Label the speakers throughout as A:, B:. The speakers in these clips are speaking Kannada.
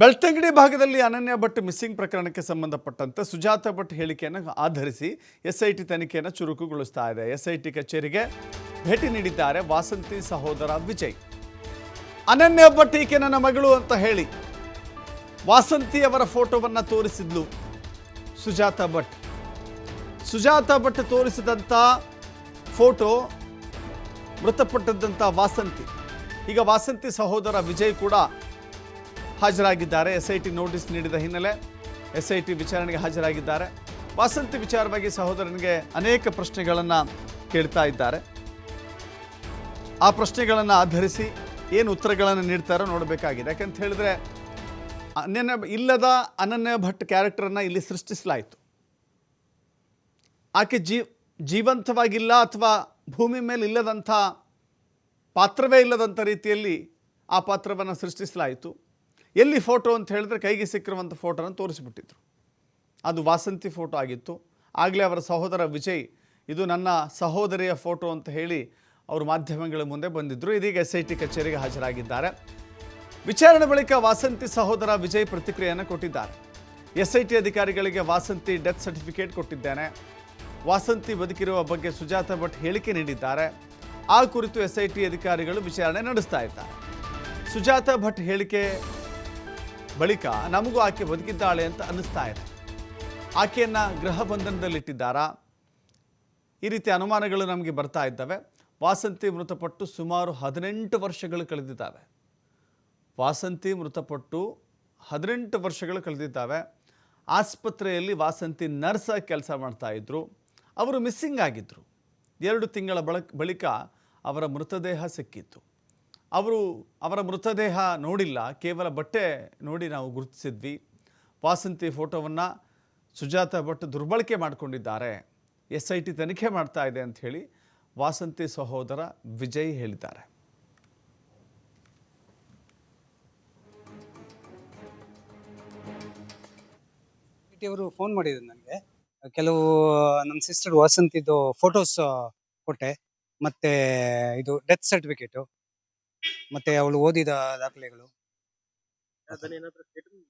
A: ಬೆಳ್ತಂಗಡಿ ಭಾಗದಲ್ಲಿ ಅನನ್ಯ ಭಟ್ ಮಿಸ್ಸಿಂಗ್ ಪ್ರಕರಣಕ್ಕೆ ಸಂಬಂಧಪಟ್ಟಂತೆ ಸುಜಾತ ಭಟ್ ಹೇಳಿಕೆಯನ್ನು ಆಧರಿಸಿ ಎಸ್ಐಟಿ ತನಿಖೆಯನ್ನು ಚುರುಕುಗೊಳಿಸ್ತಾ ಇದೆ. ಎಸ್ಐಟಿ ಕಚೇರಿಗೆ ಭೇಟಿ ನೀಡಿದ್ದಾರೆ ವಾಸಂತಿ ಸಹೋದರ ವಿಜಯ್. ಅನನ್ಯ ಭಟ್ ಈಕೆ ನನ್ನ ಮಗಳು ಅಂತ ಹೇಳಿ ವಾಸಂತಿ ಅವರ ಫೋಟೋವನ್ನು ತೋರಿಸಿದ್ಲು ಸುಜಾತ ಭಟ್. ಸುಜಾತ ಭಟ್ ತೋರಿಸಿದಂಥ ಫೋಟೋ ಮೃತಪಟ್ಟದ್ದಂಥ ವಾಸಂತಿ. ಈಗ ವಾಸಂತಿ ಸಹೋದರ ವಿಜಯ್ ಕೂಡ ಹಾಜರಾಗಿದ್ದಾರೆ. ಎಸ್ಐಟಿ ನೋಟಿಸ್ ನೀಡಿದ ಹಿನ್ನೆಲೆ ಎಸ್ಐಟಿ ವಿಚಾರಣೆಗೆ ಹಾಜರಾಗಿದ್ದಾರೆ. ವಾಸಂತಿ ವಿಚಾರವಾಗಿ ಸಹೋದರನಿಗೆ ಅನೇಕ ಪ್ರಶ್ನೆಗಳನ್ನು ಕೇಳ್ತಾ ಇದ್ದಾರೆ. ಆ ಪ್ರಶ್ನೆಗಳನ್ನು ಆಧರಿಸಿ ಏನು ಉತ್ತರಗಳನ್ನು ನೀಡ್ತಾರೋ ನೋಡಬೇಕಾಗಿದೆ. ಯಾಕಂತ ಹೇಳಿದ್ರೆ, ಅನನ್ಯ ಇಲ್ಲದ ಅನನ್ಯ ಭಟ್ ಕ್ಯಾರೆಕ್ಟರನ್ನು ಇಲ್ಲಿ ಸೃಷ್ಟಿಸಲಾಯಿತು. ಆಕೆ ಜೀ, ಜೀವಂತವಾಗಿಲ್ಲ ಅಥವಾ ಭೂಮಿ ಮೇಲೆ ಇಲ್ಲದಂಥ ಪಾತ್ರವೇ ಇಲ್ಲದಂಥ ರೀತಿಯಲ್ಲಿ ಆ ಪಾತ್ರವನ್ನು ಸೃಷ್ಟಿಸಲಾಯಿತು. ಎಲ್ಲಿ ಫೋಟೋ ಅಂತ ಹೇಳಿದ್ರೆ ಕೈಗೆ ಸಿಕ್ಕಿರುವಂಥ ಫೋಟೋನ ತೋರಿಸಿಬಿಟ್ಟಿದ್ರು. ಅದು ವಾಸಂತಿ ಫೋಟೋ ಆಗಿತ್ತು. ಆಗಲೇ ಅವರ ಸಹೋದರ ವಿಜಯ್, ಇದು ನನ್ನ ಸಹೋದರಿಯ ಫೋಟೋ ಅಂತ ಹೇಳಿ ಅವರು ಮಾಧ್ಯಮಗಳ ಮುಂದೆ ಬಂದಿದ್ದರು ಇದೀಗ ಎಸ್ ಐ ಟಿ ಕಚೇರಿಗೆ ಹಾಜರಾಗಿದ್ದಾರೆ. ವಿಚಾರಣೆ ಬಳಿಕ ವಾಸಂತಿ ಸಹೋದರ ವಿಜಯ್ ಪ್ರತಿಕ್ರಿಯೆಯನ್ನು ಕೊಟ್ಟಿದ್ದಾರೆ. ಎಸ್ ಐ ಟಿ ಅಧಿಕಾರಿಗಳಿಗೆ ವಾಸಂತಿ ಡೆತ್ ಸರ್ಟಿಫಿಕೇಟ್ ಕೊಟ್ಟಿದ್ದೇನೆ. ವಾಸಂತಿ ಬದುಕಿರುವ ಬಗ್ಗೆ ಸುಜಾತ ಭಟ್ ಹೇಳಿಕೆ ನೀಡಿದ್ದಾರೆ. ಆ ಕುರಿತು ಎಸ್ ಐ ಟಿ ಅಧಿಕಾರಿಗಳು ವಿಚಾರಣೆ ನಡೆಸ್ತಾ ಇದ್ದಾರೆ. ಸುಜಾತ ಭಟ್ ಹೇಳಿಕೆ ಬಳಿಕ ನಮಗೂ ಆಕೆ ಬದುಕಿದ್ದಾಳೆ ಅಂತ ಅನ್ನಿಸ್ತಾ ಇದೆ. ಆಕೆಯನ್ನು ಗೃಹ ಬಂಧನದಲ್ಲಿಟ್ಟಿದ್ದಾರಾ? ಈ ರೀತಿ ಅನುಮಾನಗಳು ನಮಗೆ ಬರ್ತಾ ಇದ್ದಾವೆ. ವಾಸಂತಿ ಮೃತಪಟ್ಟು ಸುಮಾರು ಹದಿನೆಂಟು ವರ್ಷಗಳು ಕಳೆದಿದ್ದಾವೆ. ವಾಸಂತಿ ಮೃತಪಟ್ಟು ಹದಿನೆಂಟು ವರ್ಷಗಳು ಕಳೆದಿದ್ದಾವೆ. ಆಸ್ಪತ್ರೆಯಲ್ಲಿ ವಾಸಂತಿ ನರ್ಸ್ ಕೆಲಸ ಮಾಡ್ತಾ ಇದ್ದರು ಅವರು ಮಿಸ್ಸಿಂಗ್ ಆಗಿದ್ದರು ಎರಡು ತಿಂಗಳ ಬಳಕ ಬಳಿಕ ಅವರ ಮೃತದೇಹ ಸಿಕ್ಕಿತ್ತು. ಅವರು ಅವರ ಮೃತದೇಹ ನೋಡಿಲ್ಲ. ಕೇವಲ ಬಟ್ಟೆ ನೋಡಿ ನಾವು ಗುರುತಿಸಿದ್ವಿ. ವಾಸಂತಿ ಫೋಟೋವನ್ನು ಸುಜಾತ ಭಟ್ ದುರ್ಬಳಕೆ ಮಾಡಿಕೊಂಡಿದ್ದಾರೆ. ಎಸ್ ಐ ಟಿ ತನಿಖೆ ಮಾಡ್ತಾ ಇದೆ ಅಂತ ಹೇಳಿ ವಾಸಂತಿ ಸಹೋದರ ವಿಜಯ್ ಹೇಳಿದ್ದಾರೆ.
B: ಅವರು ಫೋನ್ ಮಾಡಿದ್ರು ನನಗೆ. ಕೆಲವು ನಮ್ಮ ಸಿಸ್ಟರ್ ವಾಸಂತಿದು ಫೋಟೋಸ್ ಕೊಟ್ಟೆ. ಮತ್ತೆ ಇದು ಡೆತ್ ಸರ್ಟಿಫಿಕೇಟು ಮತ್ತೆ ಅವಳು ಓದಿದ ದಾಖಲೆಗಳು.
C: ಅದನ್ನೇನಾದ್ರೂ ಸ್ಟೇಟ್ಮೆಂಟ್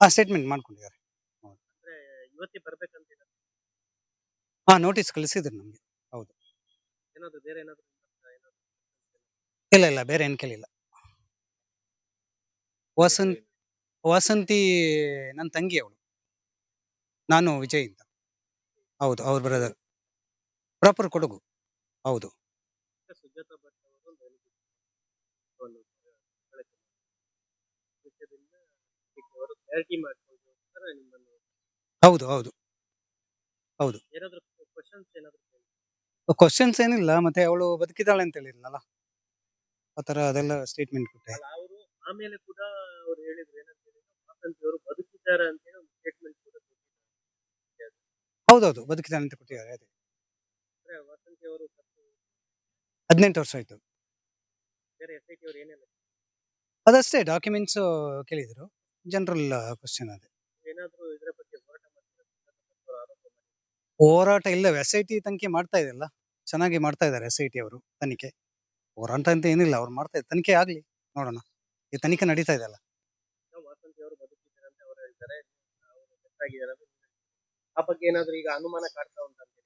B: ಆ ಸ್ಟೇಟ್ಮೆಂಟ್ ಮಾಡ್ಕೊಂಡಿದ್ದಾರೆ.
C: ಅಂದ್ರೆ ಇವತ್ತೇ ಬರ್ಬೇಕಂತ ಏನಾದ್ರು
B: ಹಾ ನೋಟಿಸ್ ಕಳಿಸಿದ್ರು ನಮ್ಗೆ.
C: ಹೌದು. ಬೇರೆ ಏನಾದ್ರು
B: ಇಲ್ಲ ಇಲ್ಲ ಬೇರೆ ಏನ್ ಕೇಳಿಲ್ಲ. ವಸಂತ್ ವಸಂತಿ ನನ್ನ ತಂಗಿ ಅವಳು. ನಾನು ವಿಜಯ್ ಅಂತ. ಹೌದು ಅವ್ರ ಬ್ರದರ್ ಪ್ರಾಪರ್ ಕೊಡಗು. ಹೌದು.
C: ಸುಜಾತ ಭಟ್. ವಿಷಯದಿಂದ ಅವರು ಕ್ಲಾರಿಟಿ ನಿಮ್ಮನ್ನು.
B: ಹೌದು ಹೌದು.
C: ಏನಾದರೂ ಕ್ವಶನ್ಸ್ ಏನಾದರೂ
B: ಕ್ವಶನ್ಸ್ ಏನಿಲ್ಲ ಮತ್ತೆ ಅವಳು ಬದುಕಿದಾಳೆ ಅಂತ ಹೇಳಿದ್ನಲ್ಲ? ಆತರ ಅದೆಲ್ಲ ಸ್ಟೇಟ್ಮೆಂಟ್ ಕೊಟ್ಟೆ.
C: ಅವರು ಆಮೇಲೆ ಕೂಡ ಅವ್ರು ಹೇಳಿದ್ರು ಏನಂತ ಹೇಳಿದ್ರು ಅವರು ಬದುಕಿದ್ದಾರೆ ಅಂತ ಹೇಳಿ ಒಂದು ಸ್ಟೇಟ್ಮೆಂಟ್ ಕೂಡ ಕೊಟ್ಟಿದ್ದಾರೆ.
B: ಹೌದೌದು ಬದುಕಿದಾಳೆ ಅಂತ ಕೊಟ್ಟಿದ್ದಾರೆ ಅದೇ.
C: ವಾಸಂತಿ ಅವರು
B: ಹದಿನೆಂಟು ವರ್ಷ ಆಯ್ತು.
C: ಬೇರೆ ಎಸ್ ಐ ಟಿ ಅವರು ಏನೆಲ್ಲ
B: ಅದಷ್ಟೇ ಡಾಕ್ಯುಮೆಂಟ್ಸ್ ಕೇಳಿದ್ರು. ಜನರಲ್ ಕ್ವಶನ್ ಅದೇ.
C: ಏನಾದ್ರು ಇದರ ಬಗ್ಗೆ ಹೋರಾಟ ಮಾಡ್ತಾರೆ ಆರೋಪ ಮಾಡಿ
B: ಹೋರಾಟ ಇಲ್ಲ ಎಸ್ ಐ ಟಿ ತನಿಖೆ ಮಾಡ್ತಾ ಇದೆಯಲ್ಲ? ಚೆನ್ನಾಗಿ ಮಾಡ್ತಾ ಇದ್ದಾರೆ ಎಸ್ ಐ ಟಿ ಅವರು ತನಿಖೆ. ಹೋರಾಟ ಅಂತ ಏನಿಲ್ಲ ಅವ್ರು ಮಾಡ್ತಾ ಇದ್ದಾರೆ ತನಿಖೆ ಆಗ್ಲಿ ನೋಡೋಣ. ಈ ತನಿಖೆ ನಡೀತಾ ಇದೆಯಲ್ಲ
C: ವಾಸಂತಿ ಅವರು ಬದುಕಿದ್ದಾರೆ ಅಂತ ಅವರು ಅವರು ಗೊತ್ತಾಗಿದ್ದಾರೆ ಆ ಬಗ್ಗೆ ಏನಾದ್ರು ಈಗ ಅನುಮಾನ ಕಾಡ್ತಾ ಉಂಟಂತೆ